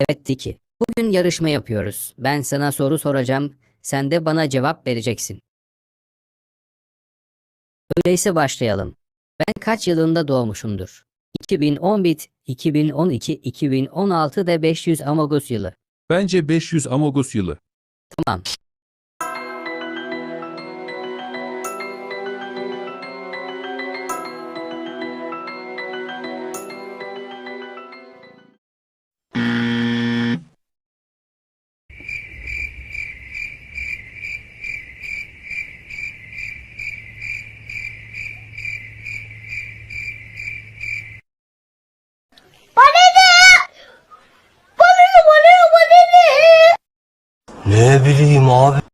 Evet Tiki, bugün yarışma yapıyoruz. Ben sana soru soracağım, sen de bana cevap vereceksin. Öyleyse başlayalım. Ben kaç yılında doğmuşumdur? 2010 bit, 2012, 2016 ve 500 Amogos yılı. Bence 500 Amogos yılı. month. Ne bileyim abi.